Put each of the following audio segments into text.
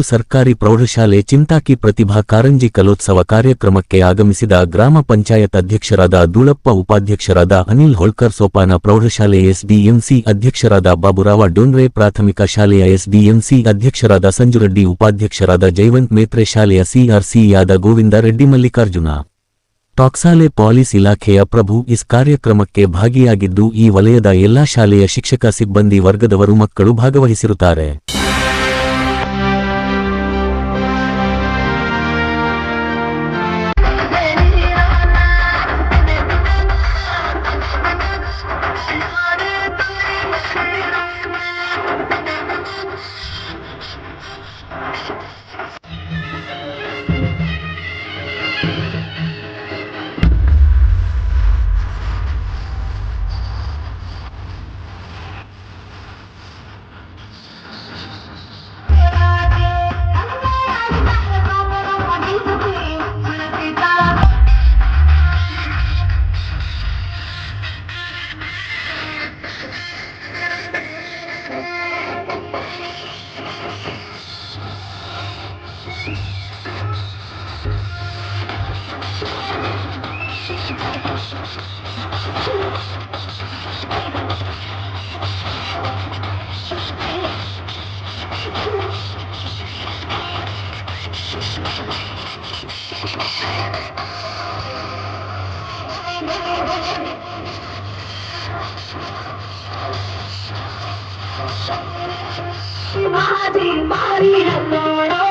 ಸರ್ಕಾರಿ ಪ್ರೌಢಶಾಲೆ ಚಿಂತಾಕಿ ಪ್ರತಿಭಾ ಕಾರಂಜಿ ಕಲೋತ್ಸವ ಕಾರ್ಯಕ್ರಮಕ್ಕೆ ಆಗಮಿಸಿದ ಗ್ರಾಮ ಪಂಚಾಯತ್ ಅಧ್ಯಕ್ಷರಾದ ದೂಳಪ್ಪ, ಉಪಾಧ್ಯಕ್ಷರಾದ ಅನಿಲ್ ಹೊಳ್ಕರ್, ಸೋಪಾನ ಪ್ರೌಢಶಾಲೆ ಎಸ್ಡಿಎಂಸಿ ಅಧ್ಯಕ್ಷರಾದ ಬಾಬುರಾವ ಡೋನ್ರೆ ಪ್ರಾಥಮಿಕ ಶಾಲೆಯ ಎಸ್ಡಿಎಂಸಿ ಅಧ್ಯಕ್ಷರಾದ ಸಂಜುರೆಡ್ಡಿ, ಉಪಾಧ್ಯಕ್ಷರಾದ ಜೈವಂತ್ ಮೇತ್ರೆ, ಶಾಲೆಯ ಸಿಆರ್ಸಿಯಾದ ಗೋವಿಂದ ರೆಡ್ಡಿ, ಮಲ್ಲಿಕಾರ್ಜುನ. ಟಾಕ್ಸಾಲೆ ಪಾಲಿಸ್ ಇಲಾಖೆಯ ಪ್ರಭು ಇಸ್ ಕಾರ್ಯಕ್ರಮಕ್ಕೆ ಭಾಗಿಯಾಗಿದ್ದು ಈ ವಲಯದ ಎಲ್ಲಾ ಶಾಲೆಯ ಶಿಕ್ಷಕ, ಸಿಬ್ಬಂದಿ, ವರ್ಗದವರು, ಮಕ್ಕಳು ಭಾಗವಹಿಸಿರುತ್ತಾರೆ. Mari, Mari, Mari.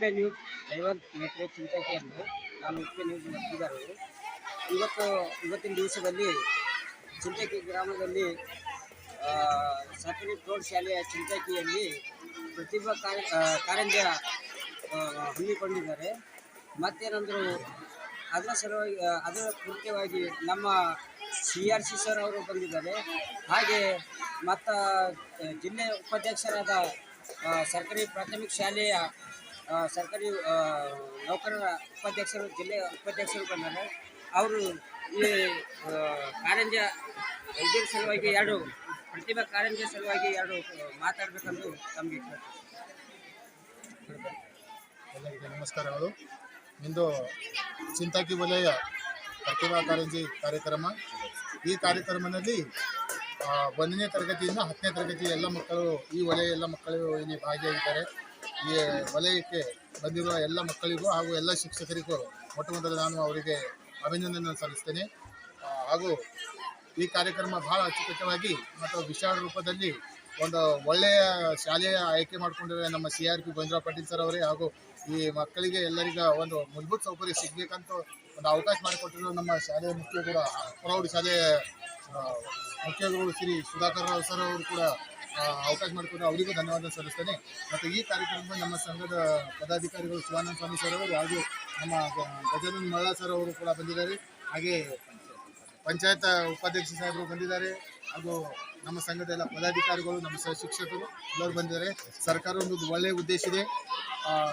ಮುಖ್ಯ ನ್ಯೂಸ್ ಮತ್ತೆ ಚಿಂತಕಿ ಚಿಂತಕಿಯನ್ನು ನಾನು ಮುಖ್ಯ ನ್ಯೂಸ್ ಇವತ್ತು, ಇವತ್ತಿನ ದಿವಸದಲ್ಲಿ ಚಿಂತಕಿ ಗ್ರಾಮದಲ್ಲಿ ಸರ್ಕಾರಿ ಪ್ರೌಢಶಾಲೆಯ ಚಿಂತಕಿಯಲ್ಲಿ ಪ್ರತಿಭಾ ಕಾರ್ಯ ಕಾರಂಜ್ಯ ಹಮ್ಮಿಕೊಂಡಿದ್ದಾರೆ. ಮತ್ತೇನಂದ್ರು, ಅದರ ಸಲುವಾಗಿ ಅದರ ಮುಖ್ಯವಾಗಿ ನಮ್ಮ ಸಿ ಆರ್ ಸಿ ಸರ್ ಅವರು ಬಂದಿದ್ದಾರೆ. ಹಾಗೆ ಮತ್ತು ಜಿಲ್ಲೆ ಉಪಾಧ್ಯಕ್ಷರಾದ ಸರ್ಕಾರಿ ಪ್ರಾಥಮಿಕ ಶಾಲೆಯ ಸರ್ಕಾರಿ ನೌಕರರ ಉಪಾಧ್ಯಕ್ಷರು ಜಿಲ್ಲೆಯ ಉಪಾಧ್ಯಕ್ಷರು ಬಂದರೆ ಅವರು ಈ ಕಾರಂಜ ಇದರ ಸಲುವಾಗಿ ಎರಡು ಪ್ರತಿಭಾ ಕಾರಂಜಿ ಸಲುವಾಗಿ ಎರಡು ಮಾತಾಡಬೇಕಂದು ತಮಗೆ ಎಲ್ಲರಿಗೆ ನಮಸ್ಕಾರಗಳು. ಇಂದು ಚಿಂತಾಕಿ ವಲಯ ಪ್ರತಿಭಾ ಕಾರಂಜಿ ಕಾರ್ಯಕ್ರಮ. ಈ ಕಾರ್ಯಕ್ರಮದಲ್ಲಿ ಒಂದನೇ ತರಗತಿಯಿಂದ ಹತ್ತನೇ ತರಗತಿ ಎಲ್ಲ ಮಕ್ಕಳು, ಈ ವಲಯ ಎಲ್ಲ ಮಕ್ಕಳು ಇಲ್ಲಿ ಭಾಗಿಯಾಗಿದ್ದಾರೆ. ಈ ವಲಯಕ್ಕೆ ಬಂದಿರುವ ಎಲ್ಲ ಮಕ್ಕಳಿಗೂ ಹಾಗೂ ಎಲ್ಲ ಶಿಕ್ಷಕರಿಗೂ ಮೊಟ್ಟ ಮೊದಲು ನಾನು ಅವರಿಗೆ ಅಭಿನಂದನೆ ಸಲ್ಲಿಸ್ತೇನೆ. ಹಾಗೂ ಈ ಕಾರ್ಯಕ್ರಮ ಬಹಳ ಅಚ್ಚುಕಟ್ಟವಾಗಿ ಮತ್ತು ವಿಶಾಲ ರೂಪದಲ್ಲಿ ಒಂದು ಒಳ್ಳೆಯ ಶಾಲೆಯ ಆಯ್ಕೆ ಮಾಡಿಕೊಂಡಿರುವ ನಮ್ಮ C R P Govindrao Patil sir ಅವರೇ ಹಾಗೂ ಈ ಮಕ್ಕಳಿಗೆ ಎಲ್ಲರಿಗ ಒಂದು ಮೂಲಭೂತ ಸೌಕರ್ಯ ಸಿಗಬೇಕಂತ ಒಂದು ಅವಕಾಶ ಮಾಡಿಕೊಟ್ಟಿರುವ ನಮ್ಮ ಶಾಲೆಯ ಮುಖ್ಯ ಕೂಡ ಪ್ರೌಢ ಶಾಲೆಯ ಮುಖ್ಯಗಳು ಶ್ರೀ ಸುಧಾಕರ್ ರಾವ್ ಸರ್ ಅವರು ಕೂಡ ಅವಕಾಶ ಮಾಡಿಕೊಂಡು ಅವರಿಗೂ ಧನ್ಯವಾದ ಸಲ್ಲಿಸ್ತೇನೆ. ಮತ್ತು ಈ ಕಾರ್ಯಕ್ರಮದಲ್ಲಿ ನಮ್ಮ ಸಂಘದ ಪದಾಧಿಕಾರಿಗಳು ಶಿವಾನಂದ ಸ್ವಾಮಿ ಸರ್ ಅವರು ಹಾಗೂ ನಮ್ಮ ಗಜಾನಂದ ಮಳ್ಳ ಸರ್ ಅವರು ಕೂಡ ಬಂದಿದ್ದಾರೆ. ಹಾಗೆ ಪಂಚಾಯತ್ ಉಪಾಧ್ಯಕ್ಷ ಸಾಹೇಬರು ಬಂದಿದ್ದಾರೆ. ಹಾಗೂ ನಮ್ಮ ಸಂಘದ ಎಲ್ಲ ಪದಾಧಿಕಾರಿಗಳು, ನಮ್ಮ ಸಹ ಶಿಕ್ಷಕರು ಎಲ್ಲರೂ ಬಂದಿದ್ದಾರೆ. ಸರ್ಕಾರ ಒಂದು ಒಳ್ಳೆಯ ಉದ್ದೇಶ ಇದೆ.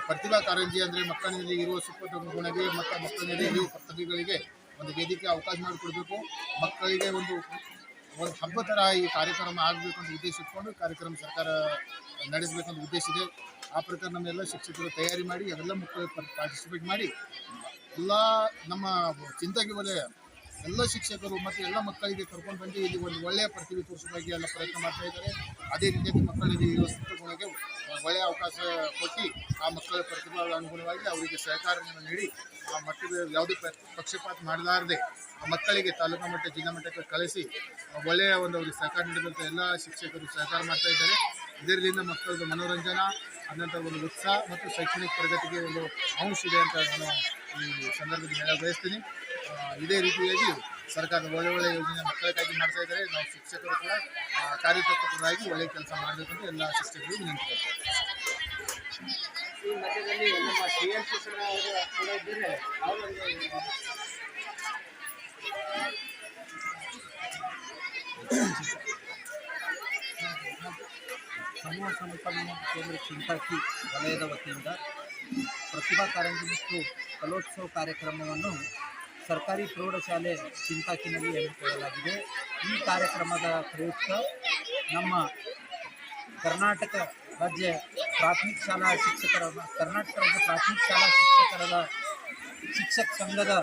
ಪ್ರತಿಭಾ ಕಾರಂಜಿ ಅಂದರೆ ಮಕ್ಕಳಿನಲ್ಲಿ ಇರುವ ಸುಪ್ರಗುಣಗೆ ಮತ್ತು ಮಕ್ಕಳಿನಲ್ಲಿ ಇರುವ ಪ್ರತಿಭೆಗಳಿಗೆ ಒಂದು ವೇದಿಕೆ ಅವಕಾಶ ಮಾಡಿಕೊಡ್ಬೇಕು. ಮಕ್ಕಳಿಗೆ ಒಂದು ಒಂದು ಹಬ್ಬ ಥರ ಈ ಕಾರ್ಯಕ್ರಮ ಆಗಬೇಕು ಅಂತ ಉದ್ದೇಶ ಇಟ್ಕೊಂಡು ಕಾರ್ಯಕ್ರಮ ಸರ್ಕಾರ ನಡೆಸಬೇಕಂತ ಉದ್ದೇಶ ಇದೆ. ಆ ಪ್ರಕಾರ ನಮ್ಮೆಲ್ಲ ಶಿಕ್ಷಕರು ತಯಾರಿ ಮಾಡಿ ಅವೆಲ್ಲ ಮಕ್ಕಳು ಪಾರ್ಟಿಸಿಪೇಟ್ ಮಾಡಿ, ಎಲ್ಲ ನಮ್ಮ ಚಿಂತಕಿ ವಲಯ ಎಲ್ಲ ಶಿಕ್ಷಕರು ಮತ್ತು ಎಲ್ಲ ಮಕ್ಕಳಿಗೆ ಕರ್ಕೊಂಡು ಬಂದು ಇಲ್ಲಿ ಒಂದು ಒಳ್ಳೆಯ ಪ್ರತಿಭೆ ತೋರಿಸೋದಾಗಿ ಎಲ್ಲ ಪ್ರಯತ್ನ ಮಾಡ್ತಾ ಇದ್ದಾರೆ. ಅದೇ ರೀತಿಯಾಗಿ ಮಕ್ಕಳಿಗೆ ಇರುವ ಸೂಕ್ತ ಒಳ್ಳೆಯ ಅವಕಾಶ ಕೊಟ್ಟು ಆ ಮಕ್ಕಳ ಪ್ರತಿಭೆಗಳ ಅನುಗುಣವಾಗಿ ಅವರಿಗೆ ಸಹಕಾರವನ್ನು ನೀಡಿ ಆ ಮಕ್ಕಳಿಗೆ ಯಾವುದೇ ಪಕ್ಷಪಾತ ಮಾಡಲಾರದೆ ಆ ಮಕ್ಕಳಿಗೆ ತಾಲೂಕು ಮಟ್ಟ, ಜಿಲ್ಲಾ ಮಟ್ಟಕ್ಕೆ ಕಳಿಸಿ ಒಳ್ಳೆಯ ಒಂದು ಅವರಿಗೆ ಸಹಕಾರ ನೀಡುವಂಥ ಎಲ್ಲ ಶಿಕ್ಷಕರು ಸಹಕಾರ ಮಾಡ್ತಾ ಇದ್ದಾರೆ. ಇದರಿಂದ ಮಕ್ಕಳದ್ದು ಮನೋರಂಜನಾ ಅನಂತರ ಒಂದು ಉತ್ಸಾಹ ಮತ್ತು ಶೈಕ್ಷಣಿಕ ಪ್ರಗತಿಗೆ ಒಂದು ಅಂಶ ಇದೆ ಅಂತ ನಾನು ಈ ಸಂದರ್ಭದಲ್ಲಿ ಹೇಳಲು ಬಯಸ್ತೀನಿ. ಇದೇ ರೀತಿಯಾಗಿ ಸರ್ಕಾರದ ಒಳ್ಳೆ ಒಳ್ಳೆ ಯೋಜನೆ ಮಕ್ಕಳಿಗಾಗಿ ಮಾಡ್ತಾ ಇದ್ದಾರೆ. ನಾವು ಶಿಕ್ಷಕರು ಕೂಡ ಕಾರ್ಯಕರ್ತರಾಗಿ ಒಳ್ಳೆ ಕೆಲಸ ಮಾಡಬೇಕಂತ ಎಲ್ಲ ಶಿಕ್ಷಕರು ವಿನಂತಿ ಈ ಮಧ್ಯದಲ್ಲಿ ನಮ್ಮ ಸಿ ಎಂ ಸಿ ಸರ್ ಅವರು ಕೂಡ ಇದ್ದಾರೆ ಅವರೊಂದು ಸಮೂಹ ಸಂಪನ್ಮೂಲ ಕೇಂದ್ರ ಚಿಂತಾಕಿ ವಲಯದ ವತಿಯಿಂದ ಪ್ರತಿಭಾ ಕಾರಂಜಿ ಮತ್ತು ಕಲೋತ್ಸವ ಕಾರ್ಯಕ್ರಮವನ್ನು ಸರ್ಕಾರಿ ಪ್ರೌಢಶಾಲೆ ಚಿಂತಾಕಿನಲ್ಲಿ ಹಮ್ಮಿಕೊಳ್ಳಲಾಗಿದೆ. ಈ ಕಾರ್ಯಕ್ರಮದ ಪ್ರಯುಕ್ತ ನಮ್ಮ ಕರ್ನಾಟಕ ರಾಜ್ಯ ಪ್ರಾಥಮಿಕ ಶಾಲಾ ಶಿಕ್ಷಕರ ಕರ್ನಾಟಕ ರಾಜ್ಯ ಪ್ರಾಥಮಿಕ ಶಾಲಾ ಶಿಕ್ಷಕರ ಶಿಕ್ಷಕ ಸಂಘದ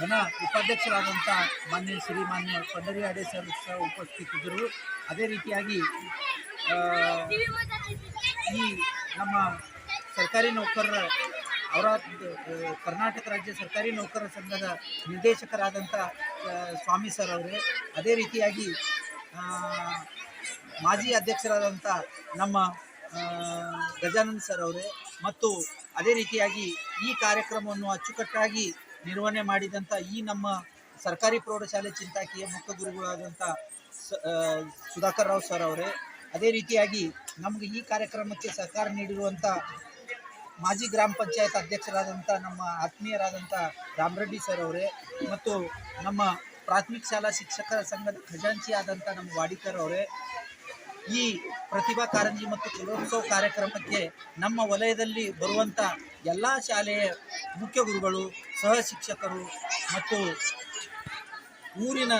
ಜನ ಉಪಾಧ್ಯಕ್ಷರಾದಂಥ ಮಾನ್ಯ ಶ್ರೀಮಾನ್ಯ ಪಂಡರಿ ಅಡೆ ಸಹ ಉಪಸ್ಥಿತಿದ್ದರು. ಅದೇ ರೀತಿಯಾಗಿ ಈ ನಮ್ಮ ಸರ್ಕಾರಿ ನೌಕರರ, ಅವರ ಕರ್ನಾಟಕ ರಾಜ್ಯ ಸರ್ಕಾರಿ ನೌಕರರ ಸಂಘದ ನಿರ್ದೇಶಕರಾದಂಥ ಸ್ವಾಮಿ ಸರ್ ಅವರೇ, ಅದೇ ರೀತಿಯಾಗಿ ಮಾಜಿ ಅಧ್ಯಕ್ಷರಾದಂಥ ನಮ್ಮ ಗಜಾನಂದ್ ಸರ್ ಅವರೇ, ಮತ್ತು ಅದೇ ರೀತಿಯಾಗಿ ಈ ಕಾರ್ಯಕ್ರಮವನ್ನು ಅಚ್ಚುಕಟ್ಟಾಗಿ ನಿರ್ವಹಣೆ ಮಾಡಿದಂಥ ಈ ನಮ್ಮ ಸರ್ಕಾರಿ ಪ್ರೌಢಶಾಲೆ ಚಿಂತಾಕಿಯ ಮುಖ್ಯ ಗುರುಗಳಾದಂಥ ಸುಧಾಕರ್ ರಾವ್ ಸರ್ ಅವರೇ ಅದೇ ರೀತಿಯಾಗಿ ನಮಗೆ ಈ ಕಾರ್ಯಕ್ರಮಕ್ಕೆ ಸಹಕಾರ ನೀಡಿರುವಂಥ ಮಾಜಿ ಗ್ರಾಮ ಪಂಚಾಯತ್ ಅಧ್ಯಕ್ಷರಾದಂಥ ನಮ್ಮ ಆತ್ಮೀಯರಾದಂಥ ರಾಮರೆಡ್ಡಿ ಸರ್ ಅವರೇ ಮತ್ತು ನಮ್ಮ ಪ್ರಾಥಮಿಕ ಶಾಲಾ ಶಿಕ್ಷಕರ ಸಂಘದ ಖಜಾಂಚಿ ಆದಂಥ ನಮ್ಮ ವಾಡಿಕರ್ ಅವರೇ, ಈ ಪ್ರತಿಭಾ ಕಾರಂಜಿ ಮತ್ತು ಕಲೋತ್ಸವ ಕಾರ್ಯಕ್ರಮಕ್ಕೆ ನಮ್ಮ ವಲಯದಲ್ಲಿ ಬರುವಂಥ ಎಲ್ಲ ಶಾಲೆಯ ಮುಖ್ಯ ಗುರುಗಳು, ಸಹ ಶಿಕ್ಷಕರು ಮತ್ತು ಊರಿನ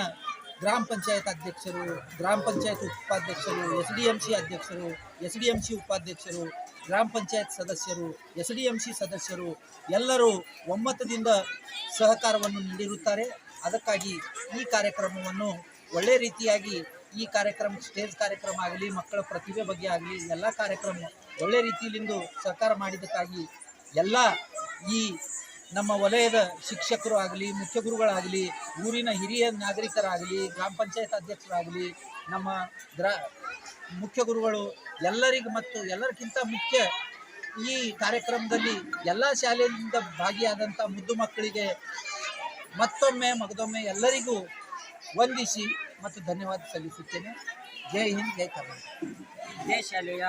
ಗ್ರಾಮ ಪಂಚಾಯತ್ ಅಧ್ಯಕ್ಷರು, ಗ್ರಾಮ ಪಂಚಾಯತ್ ಉಪಾಧ್ಯಕ್ಷರು, ಎಸ್ ಡಿ ಎಂ ಸಿ ಅಧ್ಯಕ್ಷರು, ಎಸ್ ಡಿ ಎಂ ಸಿ ಉಪಾಧ್ಯಕ್ಷರು, ಗ್ರಾಮ ಪಂಚಾಯತ್ ಸದಸ್ಯರು, ಎಸ್ ಡಿ ಎಂ ಸಿ ಸದಸ್ಯರು ಎಲ್ಲರೂ ಒಮ್ಮತದಿಂದ ಸಹಕಾರವನ್ನು ನೀಡಿರುತ್ತಾರೆ. ಅದಕ್ಕಾಗಿ ಈ ಕಾರ್ಯಕ್ರಮವನ್ನು ಒಳ್ಳೆ ರೀತಿಯಾಗಿ ಈ ಕಾರ್ಯಕ್ರಮ, ಸ್ಟೇಜ್ ಕಾರ್ಯಕ್ರಮ ಆಗಲಿ, ಮಕ್ಕಳ ಪ್ರತಿಭೆ ಬಗ್ಗೆ ಆಗಲಿ, ಎಲ್ಲ ಕಾರ್ಯಕ್ರಮ ಒಳ್ಳೆ ರೀತಿಯಲ್ಲಿಂದು ಸಹಕಾರ ಮಾಡಿದ್ದಕ್ಕಾಗಿ ಎಲ್ಲ ಈ ನಮ್ಮ ವಲಯದ ಶಿಕ್ಷಕರು ಆಗಲಿ ಮುಖ್ಯ ಗುರುಗಳಾಗಲಿ, ಊರಿನ ಹಿರಿಯ ನಾಗರಿಕರಾಗಲಿ, ಗ್ರಾಮ ಪಂಚಾಯತ್ ಅಧ್ಯಕ್ಷರಾಗಲಿ, ನಮ್ಮ ಗ್ರಾ, ಮುಖ್ಯ ಗುರುಗಳು ಎಲ್ಲರಿಗೂ ಮತ್ತು ಎಲ್ಲರಿಗಿಂತ ಮುಖ್ಯ ಈ ಕಾರ್ಯಕ್ರಮದಲ್ಲಿ ಎಲ್ಲ ಶಾಲೆಯಿಂದ ಭಾಗಿಯಾದಂಥ ಮುದ್ದು ಮಕ್ಕಳಿಗೆ ಮತ್ತೊಮ್ಮೆ, ಮಗದೊಮ್ಮೆ ಎಲ್ಲರಿಗೂ ವಂದಿಸಿ ಮತ್ತು ಧನ್ಯವಾದ ಸಲ್ಲಿಸುತ್ತೇನೆ. ಜೈ ಹಿಂದ್, ಜೈ ಕರ್ನಾಟಕ. ಜೈ ಶಾಲೆಯ.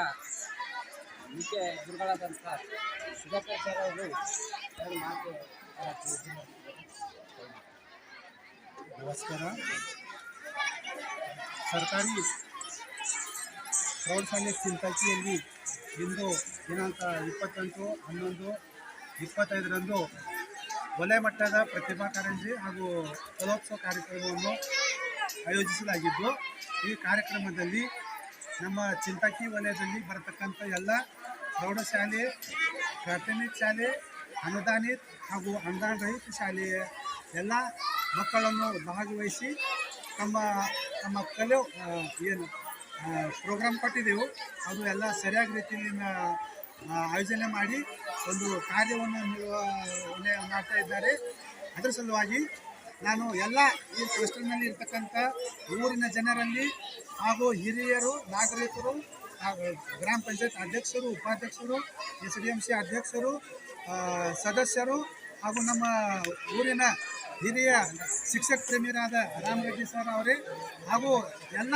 ಸರ್ ಅವರು ಮಾತು ನಮಸ್ಕಾರ. ಸರ್ಕಾರಿ ಪ್ರೌಢಶಾಲೆ ಚಿಂತಾಕಿಯಲ್ಲಿ ಇಂದು ದಿನಾಂಕ ಇಪ್ಪತ್ತೆಂಟು, ಹನ್ನೊಂದು, ಇಪ್ಪತ್ತೈದರಂದು ಒಲೆ ಮಟ್ಟದ ಪ್ರತಿಭಾ ಕಾರಂಜಿ ಹಾಗೂ ಕಲೋತ್ಸವ ಕಾರ್ಯಕ್ರಮವನ್ನು ಆಯೋಜಿಸಲಾಗಿದ್ದು, ಈ ಕಾರ್ಯಕ್ರಮದಲ್ಲಿ ನಮ್ಮ ಚಿಂತಕಿ ವಲಯದಲ್ಲಿ ಬರತಕ್ಕಂಥ ಎಲ್ಲ ಪ್ರೌಢಶಾಲೆ, ಪ್ರಾಥಮಿಕ ಶಾಲೆ, ಅನುದಾನಿತ ಹಾಗೂ ಅನುದಾನ ರಹಿತ ಶಾಲೆಯ ಎಲ್ಲ ಮಕ್ಕಳನ್ನು ಭಾಗವಹಿಸಿ ತಮ್ಮ ತಮ್ಮ ಕಲೆ ಏನು ಪ್ರೋಗ್ರಾಮ್ ಕೊಟ್ಟಿದ್ದೆವು ಅದು ಎಲ್ಲ ಸರಿಯಾದ ರೀತಿಯಲ್ಲಿ ಆಯೋಜನೆ ಮಾಡಿ ಒಂದು ಕಾರ್ಯವನ್ನು ಮಾಡ್ತಾ ಇದ್ದಾರೆ. ಅದರ ಸಲುವಾಗಿ ನಾನು ಎಲ್ಲ ಈ ಕ್ಲಸ್ಟರ್ನಲ್ಲಿ ಇರ್ತಕ್ಕಂಥ ಊರಿನ ಜನರಲ್ಲಿ ಹಾಗೂ ಹಿರಿಯರು, ನಾಗರಿಕರು ಗ್ರಾಮ ಪಂಚಾಯತ್ ಅಧ್ಯಕ್ಷರು, ಉಪಾಧ್ಯಕ್ಷರು ಎಸ್ ಡಿ ಎಂ ಸಿ ಅಧ್ಯಕ್ಷರು ಸದಸ್ಯರು ಹಾಗೂ ನಮ್ಮ ಊರಿನ ಹಿರಿಯ ಶಿಕ್ಷಕ ಪ್ರೇಮಿಯರಾದ ರಾಮರೆಡ್ಡಿ ಸರ್ ಅವರೇ ಹಾಗೂ ಎಲ್ಲ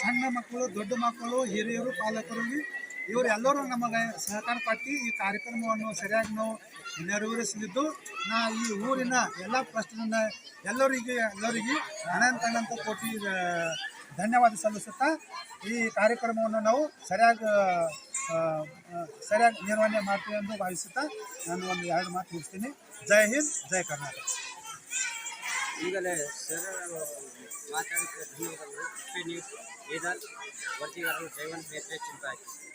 ಸಣ್ಣ ಮಕ್ಕಳು, ದೊಡ್ಡ ಮಕ್ಕಳು, ಹಿರಿಯರು ಪಾಲಕರಲ್ಲಿ ಇವರೆಲ್ಲರೂ ನಮಗೆ ಸಹಕಾರ ಪಟ್ಟಿ ಈ ಕಾರ್ಯಕ್ರಮವನ್ನು ಸರಿಯಾಗಿ ನಾವು ನೆರವೇರಿಸಲಿದ್ದು, ನಾ ಈ ಊರಿನ ಎಲ್ಲ ಪ್ರಶ್ನೆಗಳನ್ನ ಎಲ್ಲರಿಗೆ ಎಲ್ಲರಿಗೆ ಅನಂತ ಅನಂತ ಕೋಟಿ ಧನ್ಯವಾದ ಸಲ್ಲಿಸುತ್ತಾ, ಈ ಕಾರ್ಯಕ್ರಮವನ್ನು ನಾವು ಸರಿಯಾಗಿ ಸರಿಯಾಗಿ ನಿರ್ವಹಣೆ ಮಾಡ್ತೀವಿ ಎಂದು ಭಾವಿಸುತ್ತಾ, ನಾನು ಒಂದು ಎರಡು ಮಾತು ಮುಗಿಸ್ತೀನಿ. ಜೈ ಹಿಂದ್, ಜೈ ಕರ್ನಾಟಕ. ಈಗಲೇ ಸರ್ ಮಾತಾಡಿದ ಧನ್ಯವಾದಗಳು. ನ್ಯೂಸ್ ವೇದಾಂತ್ ವರದಿಗಾರರು ಜೈವನ್ ನೇತ್ರೆ ಚಿಂತಾಕಿ